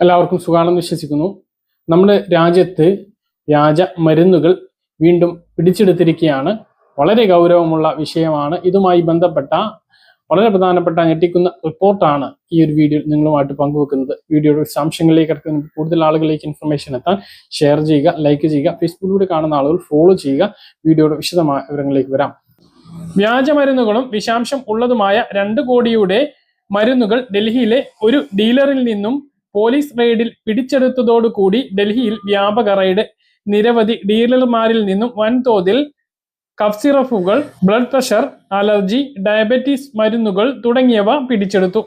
എല്ലാവർക്കും സുഖാണെന്ന് വിശ്വസിക്കുന്നു. നമ്മുടെ രാജ്യത്ത് വ്യാജ മരുന്നുകൾ വീണ്ടും പിടിച്ചെടുത്തിരിക്കുകയാണ്. വളരെ ഗൗരവമുള്ള വിഷയമാണ്. ഇതുമായി ബന്ധപ്പെട്ട വളരെ പ്രധാനപ്പെട്ട ഞെട്ടിക്കുന്ന റിപ്പോർട്ടാണ് ഈ ഒരു വീഡിയോ നിങ്ങളുമായിട്ട് പങ്കുവെക്കുന്നത്. വീഡിയോയുടെ വിശദാംശങ്ങളിലേക്ക് കൂടുതൽ ആളുകളിലേക്ക് ഇൻഫർമേഷൻ എത്താൻ ഷെയർ ചെയ്യുക ലൈക്ക് ചെയ്യുക ഫേസ്ബുക്കിലൂടെ കാണുന്ന ആളുകൾ ഫോളോ ചെയ്യുക. വീഡിയോയുടെ വിശദമായ വിവരങ്ങളിലേക്ക് വരാം. വ്യാജ മരുന്നുകളും വിഷാംശം ഉള്ളതുമായ രണ്ട് കോടിയുടെ മരുന്നുകൾ ഡൽഹിയിലെ ഒരു ഡീലറിൽ നിന്നും പോലീസ് റെയ്ഡിൽ പിടിച്ചെടുത്തതോടുകൂടി ഡൽഹിയിൽ വ്യാപക റെയ്ഡ്. നിരവധി ഡീലർമാരിൽ നിന്നും വൻതോതിൽ cough blood pressure allergy diabetes മരുന്നുകൾ തുടങ്ങിയവ പിടിച്ചെടുത്തു.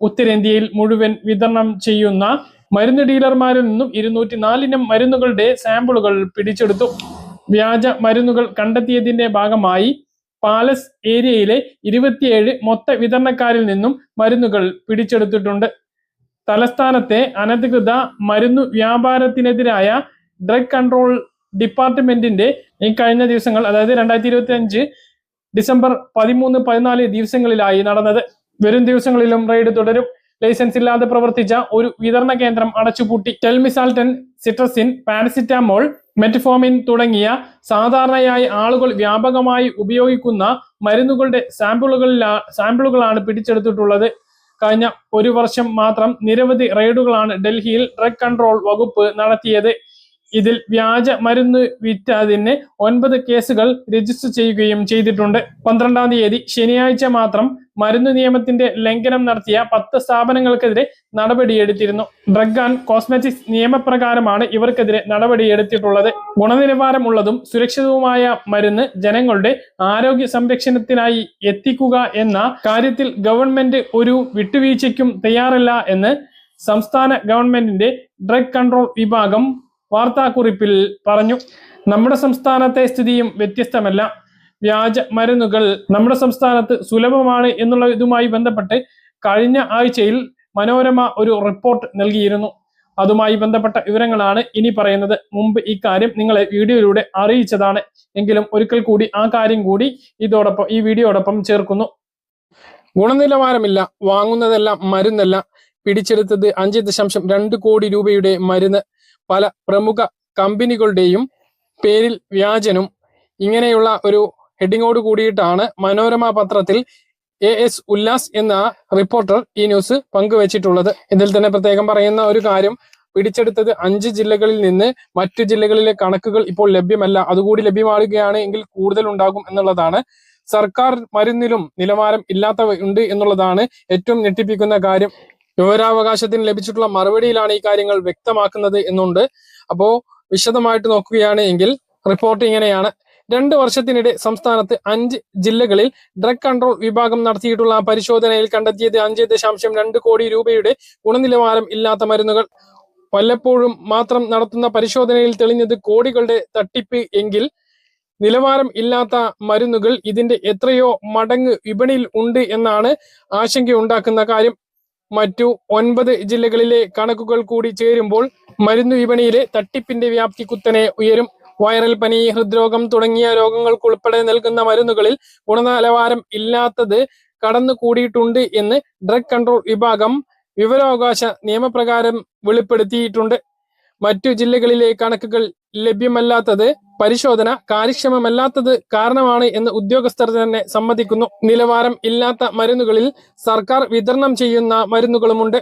ഉത്തരേന്ത്യയിൽ മുഴുവൻ വിതരണം ചെയ്യുന്ന മരുന്ന് ഡീലർമാരിൽ നിന്നും ഇരുന്നൂറ്റി നാലിനം മരുന്നുകളുടെ സാമ്പിളുകൾ പിടിച്ചെടുത്തു. വ്യാജ മരുന്നുകൾ കണ്ടെത്തിയതിന്റെ ഭാഗമായി പാലസ് ഏരിയയിലെ ഇരുപത്തിയേഴ് മൊത്ത വിതരണക്കാരിൽ നിന്നും മരുന്നുകൾ പിടിച്ചെടുത്തിട്ടുണ്ട്. തലസ്ഥാനത്തെ അനധികൃത മരുന്നു വ്യാപാരത്തിനെതിരായ ഡ്രഗ് കൺട്രോൾ ഡിപ്പാർട്ട്മെന്റിന്റെ ഈ കഴിഞ്ഞ ദിവസങ്ങൾ അതായത് രണ്ടായിരത്തി ഇരുപത്തി അഞ്ച് ഡിസംബർ പതിമൂന്ന് പതിനാല് ദിവസങ്ങളിലായി നടന്നത്. വരും ദിവസങ്ങളിലും റെയ്ഡ് തുടരും. ലൈസൻസ് ഇല്ലാതെ പ്രവർത്തിച്ച ഒരു വിതരണ കേന്ദ്രം അടച്ചുപൂട്ടി. ടെൽമിസാൾട്ടൻ സിട്രസിൻ പാരസിറ്റാമോൾ മെറ്റഫോമിൻ തുടങ്ങിയ സാധാരണയായി ആളുകൾ വ്യാപകമായി ഉപയോഗിക്കുന്ന മരുന്നുകളുടെ സാമ്പിളുകളിലാ സാമ്പിളുകളാണ് പിടിച്ചെടുത്തിട്ടുള്ളത്. കഴിഞ്ഞ ഒരു വർഷം മാത്രം നിരവധി റെയ്ഡുകളാണ് ഡൽഹിയിൽ ഡ്രഗ് കൺട്രോൾ വകുപ്പ് നടത്തിയത്. ഇതിൽ വ്യാജ മരുന്ന് വിറ്റതിന് ഒൻപത് കേസുകൾ രജിസ്റ്റർ ചെയ്യുകയും ചെയ്തിട്ടുണ്ട്. പന്ത്രണ്ടാം തീയതി ശനിയാഴ്ച മാത്രം മരുന്ന് നിയമത്തിന്റെ ലംഘനം നടത്തിയ പത്ത് സ്ഥാപനങ്ങൾക്കെതിരെ നടപടിയെടുത്തിരുന്നു. ഡ്രഗ് ആൻഡ് കോസ്മെറ്റിക്സ് നിയമപ്രകാരമാണ് ഇവർക്കെതിരെ നടപടിയെടുത്തിട്ടുള്ളത്. ഗുണനിലവാരമുള്ളതും സുരക്ഷിതവുമായ മരുന്ന് ജനങ്ങളുടെ ആരോഗ്യ സംരക്ഷണത്തിനായി എത്തിക്കുക എന്ന കാര്യത്തിൽ ഗവൺമെന്റ് ഒരു വിട്ടുവീഴ്ചയ്ക്കും തയ്യാറല്ല എന്ന് സംസ്ഥാന ഗവൺമെന്റിന്റെ ഡ്രഗ് കൺട്രോൾ വിഭാഗം വാർത്താക്കുറിപ്പിൽ പറഞ്ഞു. നമ്മുടെ സംസ്ഥാനത്തെ സ്ഥിതിയും വ്യത്യസ്തമല്ല. വ്യാജ മരുന്നുകൾ നമ്മുടെ സംസ്ഥാനത്ത് സുലഭമാണ് എന്നുള്ള ഇതുമായി ബന്ധപ്പെട്ട് കഴിഞ്ഞ ആഴ്ചയിൽ മനോരമ ഒരു റിപ്പോർട്ട് നൽകിയിരുന്നു. അതുമായി ബന്ധപ്പെട്ട വിവരങ്ങളാണ് ഇനി പറയുന്നത്. മുമ്പ് ഈ കാര്യം നിങ്ങളെ വീഡിയോയിലൂടെ അറിയിച്ചതാണ്. എങ്കിലും ഒരിക്കൽ കൂടി ആ കാര്യം കൂടി ഇതോടൊപ്പം ഈ വീഡിയോടൊപ്പം ചേർക്കുന്നു. ഗുണനിലവാരമില്ല. വാങ്ങുന്നതെല്ലാം മരുന്നല്ല. പിടിച്ചെടുത്തത് അഞ്ച് ദശാംശം രണ്ട് കോടി രൂപയുടെ മരുന്ന്. പല പ്രമുഖ കമ്പനികളുടെയും പേരിൽ വ്യാജനും ഇങ്ങനെയുള്ള ഒരു ഹെഡിങ്ങോട് കൂടിയിട്ടാണ് മനോരമ പത്രത്തിൽ എ എസ് ഉല്ലാസ് എന്ന റിപ്പോർട്ടർ ഈ ന്യൂസ് പങ്കുവച്ചിട്ടുള്ളത്. ഇതിൽ തന്നെ പ്രത്യേകം പറയുന്ന ഒരു കാര്യം പിടിച്ചെടുത്തത് അഞ്ച് ജില്ലകളിൽ നിന്ന് മറ്റു ജില്ലകളിലെ കണക്കുകൾ ഇപ്പോൾ ലഭ്യമല്ല. അതുകൂടി ലഭ്യമാകുകയാണ് എങ്കിൽ കൂടുതൽ ഉണ്ടാകും എന്നുള്ളതാണ്. സർക്കാർ മരുന്നിലും നിലവാരം ഇല്ലാത്തവ ഉണ്ട് എന്നുള്ളതാണ് ഏറ്റവും ഞെട്ടിപ്പിക്കുന്ന കാര്യം. വിവരാവകാശത്തിന് ലഭിച്ചിട്ടുള്ള മറുപടിയിലാണ് ഈ കാര്യങ്ങൾ വ്യക്തമാക്കുന്നത് എന്നുണ്ട്. അപ്പോ വിശദമായിട്ട് നോക്കുകയാണ് എങ്കിൽ റിപ്പോർട്ട് ഇങ്ങനെയാണ്. രണ്ട് വർഷത്തിനിടെ സംസ്ഥാനത്ത് അഞ്ച് ജില്ലകളിൽ ഡ്രഗ് കൺട്രോൾ വിഭാഗം നടത്തിയിട്ടുള്ള പരിശോധനയിൽ കണ്ടെത്തിയത് അഞ്ച് ദശാംശം രണ്ട് കോടി രൂപയുടെ ഗുണനിലവാരം ഇല്ലാത്ത മരുന്നുകൾ. വല്ലപ്പോഴും മാത്രം നടത്തുന്ന പരിശോധനയിൽ തെളിഞ്ഞത് കോടികളുടെ തട്ടിപ്പ് എങ്കിൽ നിലവാരം ഇല്ലാത്ത മരുന്നുകൾ ഇതിന്റെ എത്രയോ മടങ്ങ് വിപണിയിൽ ഉണ്ട് എന്നാണ് ആശങ്കയുണ്ടാക്കുന്ന കാര്യം. മറ്റു ഒൻപത് ജില്ലകളിലെ കണക്കുകൾ കൂടി ചേരുമ്പോൾ മരുന്ന് വിപണിയിലെ തട്ടിപ്പിന്റെ വ്യാപ്തി കുത്തനെ ഉയരും. വൈറൽ പനി ഹൃദ്രോഗം തുടങ്ങിയ രോഗങ്ങൾക്ക് ഉൾപ്പെടെ നൽകുന്ന മരുന്നുകളിൽ ഗുണനിലവാരം ഇല്ലാത്തത് കടന്നു കൂടിയിട്ടുണ്ട് എന്ന് ഡ്രഗ് കൺട്രോൾ വിഭാഗം വിവരാവകാശ നിയമപ്രകാരം വെളിപ്പെടുത്തിയിട്ടുണ്ട്. മറ്റു ജില്ലകളിലെ കണക്കുകൾ ലഭ്യമല്ലാത്തത് പരിശോധന കാര്യക്ഷമമല്ലാത്തത് കാരണമാണ് എന്ന് ഉദ്യോഗസ്ഥർ തന്നെ സമ്മതിക്കുന്നു. നിലവാരം ഇല്ലാത്ത മരുന്നുകളിൽ സർക്കാർ വിതരണം ചെയ്യുന്ന മരുന്നുകളുമുണ്ട്.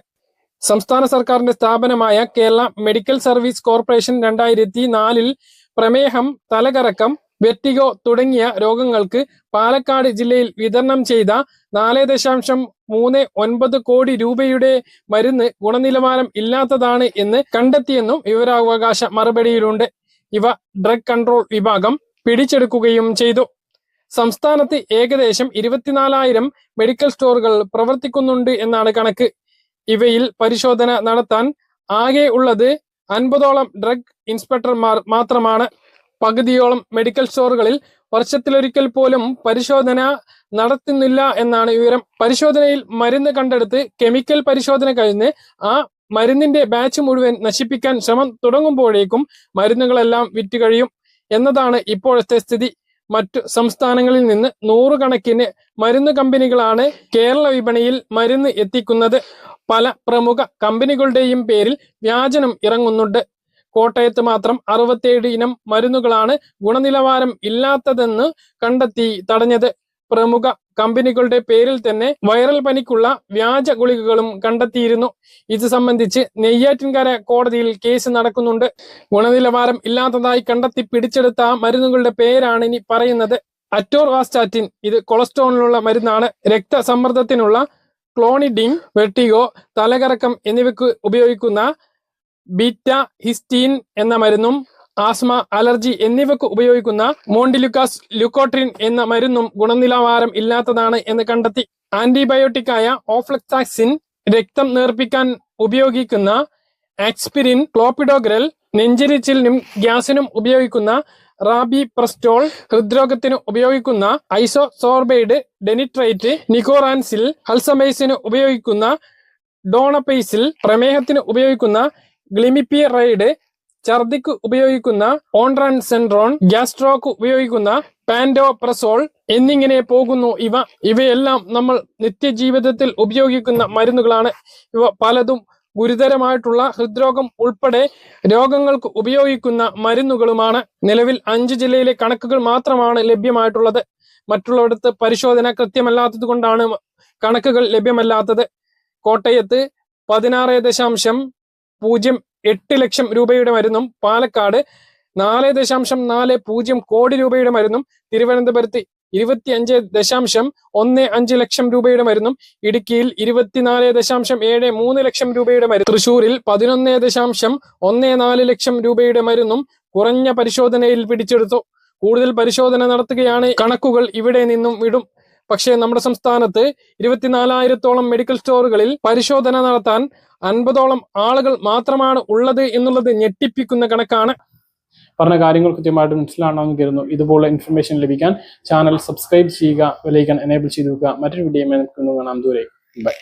സംസ്ഥാന സർക്കാരിന്റെ സ്ഥാപനമായ കേരള മെഡിക്കൽ സർവീസ് കോർപ്പറേഷൻ രണ്ടായിരത്തി നാലിൽ പ്രമേഹം തലകറക്കം വെറ്റിഗോ തുടങ്ങിയ രോഗങ്ങൾക്ക് പാലക്കാട് ജില്ലയിൽ വിതരണം ചെയ്ത നാല് ദശാംശം മൂന്ന് ഒൻപത് കോടി രൂപയുടെ മരുന്ന് ഗുണനിലവാരം ഇല്ലാത്തതാണ് എന്ന് കണ്ടെത്തിയെന്നും വിവരാവകാശ മറുപടിയിലുണ്ട്. ഇവ ഡ്രഗ് കൺട്രോൾ വിഭാഗം പിടിച്ചെടുക്കുകയും ചെയ്തു. സംസ്ഥാനത്ത് ഏകദേശം ഇരുപത്തിനാലായിരം മെഡിക്കൽ സ്റ്റോറുകൾ പ്രവർത്തിക്കുന്നുണ്ട് എന്നാണ് കണക്ക്. ഇവയിൽ പരിശോധന നടത്താൻ ആകെ ഉള്ളത് അൻപതോളം ഡ്രഗ് ഇൻസ്പെക്ടർമാർ മാത്രമാണ്. പകുതിയോളം മെഡിക്കൽ സ്റ്റോറുകളിൽ വർഷത്തിലൊരിക്കൽ പോലും പരിശോധന നടത്തുന്നില്ല എന്നാണ് വിവരം. പരിശോധനയിൽ മരുന്ന് കണ്ടെടുത്ത് കെമിക്കൽ പരിശോധന കഴിഞ്ഞ് ആ മരുന്നിന്റെ ബാച്ച് മുഴുവൻ നശിപ്പിക്കാൻ ശ്രമം തുടങ്ങുമ്പോഴേക്കും മരുന്നുകളെല്ലാം വിറ്റ് കഴിയും എന്നതാണ് ഇപ്പോഴത്തെ സ്ഥിതി. മറ്റു സംസ്ഥാനങ്ങളിൽ നിന്ന് നൂറുകണക്കിന് മരുന്ന് കമ്പനികളാണ് കേരള വിപണിയിൽ മരുന്ന് എത്തിക്കുന്നത്. പല പ്രമുഖ കമ്പനികളുടെയും പേരിൽ വ്യാജനം ഇറങ്ങുന്നുണ്ട്. കോട്ടയത്ത് മാത്രം അറുപത്തേഴ് ഇനം മരുന്നുകളാണ് ഗുണനിലവാരം ഇല്ലാത്തതെന്ന് കണ്ടെത്തി തടഞ്ഞത്. പ്രമുഖ കമ്പനികളുടെ പേരിൽ തന്നെ വൈറൽ പനിക്കുള്ള വ്യാജ ഗുളികകളും കണ്ടെത്തിയിരുന്നു. ഇത് സംബന്ധിച്ച് നെയ്യാറ്റിൻകര കോടതിയിൽ കേസ് നടക്കുന്നുണ്ട്. ഗുണനിലവാരം ഇല്ലാത്തതായി കണ്ടെത്തി പിടിച്ചെടുത്ത മരുന്നുകളുടെ പേരാണ് ഇനി പറയുന്നത്. അറ്റോർവാസ്റ്റാറ്റിൻ ഇത് കൊളസ്ട്രോളിനുള്ള മരുന്നാണ്. രക്തസമ്മർദ്ദത്തിനുള്ള ക്ലോണിഡിൻ വെർട്ടിഗോ തലകറക്കം എന്നിവയ്ക്ക് ഉപയോഗിക്കുന്ന ബീറ്റ ഹിസ്റ്റീൻ എന്ന മരുന്നും ആസ്മ അലർജി എന്നിവയ്ക്ക് ഉപയോഗിക്കുന്ന മോണ്ടിലുക്കാസ് ലുക്കോട്രിൻ എന്ന മരുന്നും ഗുണനിലവാരം ഇല്ലാത്തതാണ് എന്ന് കണ്ടെത്തി. ആന്റിബയോട്ടിക്കായ ഓഫ്ലക്സാക്സിൻ രക്തം നേർപ്പിക്കാൻ ഉപയോഗിക്കുന്ന ആക്സ്പിരിൻ ക്ലോപ്പിഡോഗ്രൽ നെഞ്ചിരിച്ചിലിനും ഗ്യാസിനും ഉപയോഗിക്കുന്ന റാബി പ്രസ്റ്റോൾ ഹൃദ്രോഗത്തിന് ഉപയോഗിക്കുന്ന ഐസോസോർബൈഡ് ഡെനിട്രൈറ്റ് നിക്കോറാൻസിൽ ഹൽസമൈസിന് ഉപയോഗിക്കുന്ന ഡോണപൈസിൽ പ്രമേഹത്തിന് ഉപയോഗിക്കുന്ന ഗ്ലിമിപ്പിറൈഡ് ഛർദിക്ക് ഉപയോഗിക്കുന്ന ഓൺട്രാൻസെൻട്രോൺ ഗ്യാസ്ട്രോക്ക് ഉപയോഗിക്കുന്ന പാൻഡോപ്രസോൾ എന്നിങ്ങനെ പോകുന്നു ഇവ. ഇവയെല്ലാം നമ്മൾ നിത്യജീവിതത്തിൽ ഉപയോഗിക്കുന്ന മരുന്നുകളാണ്. ഇവ പലതും ഗുരുതരമായിട്ടുള്ള ഹൃദ്രോഗം ഉൾപ്പെടെ രോഗങ്ങൾക്ക് ഉപയോഗിക്കുന്ന മരുന്നുകളുമാണ്. നിലവിൽ അഞ്ച് ജില്ലയിലെ കണക്കുകൾ മാത്രമാണ് ലഭ്യമായിട്ടുള്ളത്. മറ്റുള്ളവടത്ത് പരിശോധന കൃത്യമല്ലാത്തത് കൊണ്ടാണ് കണക്കുകൾ ലഭ്യമല്ലാത്തത്. കോട്ടയത്ത് പതിനാറ് ദശാംശം പൂജ്യം എട്ട് ലക്ഷം രൂപയുടെ മരുന്നും പാലക്കാട് നാല് ദശാംശം നാല് പൂജ്യം കോടി രൂപയുടെ മരുന്നും തിരുവനന്തപുരത്ത് ഇരുപത്തി അഞ്ച് ദശാംശം ഒന്ന് അഞ്ച് ലക്ഷം രൂപയുടെ മരുന്നും ഇടുക്കിയിൽ ഇരുപത്തിനാല് ദശാംശം ഏഴ് മൂന്ന് ലക്ഷം രൂപയുടെ മരുന്ന് തൃശൂരിൽ പതിനൊന്ന് ദശാംശം ഒന്ന് നാല് ലക്ഷം രൂപയുടെ മരുന്നും കുറഞ്ഞ പരിശോധനയിൽ പിടിച്ചെടുത്തു. കൂടുതൽ പരിശോധന നടത്തുകയാണ് കണക്കുകൾ ഇവിടെ നിന്നും വിടും. പക്ഷേ നമ്മുടെ സംസ്ഥാനത്ത് ഇരുപത്തിനാലായിരത്തോളം മെഡിക്കൽ സ്റ്റോറുകളിൽ പരിശോധന നടത്താൻ അൻപതോളം ആളുകൾ മാത്രമാണ് ഉള്ളത് എന്നുള്ളത് ഞെട്ടിപ്പിക്കുന്ന കണക്കാണ്. പറഞ്ഞ കാര്യങ്ങൾ കൃത്യമായിട്ട് മനസ്സിലാണെന്ന് കരുതുന്നു. ഇതുപോലെ ഇൻഫർമേഷൻ ലഭിക്കാൻ ചാനൽ സബ്സ്ക്രൈബ് ചെയ്യുക വിലയിക്കാൻ എനേബിൾ ചെയ്തു വെക്കുക. മറ്റൊരു വീഡിയോ നമുക്ക് കാണാം. ദൂരെ ബൈ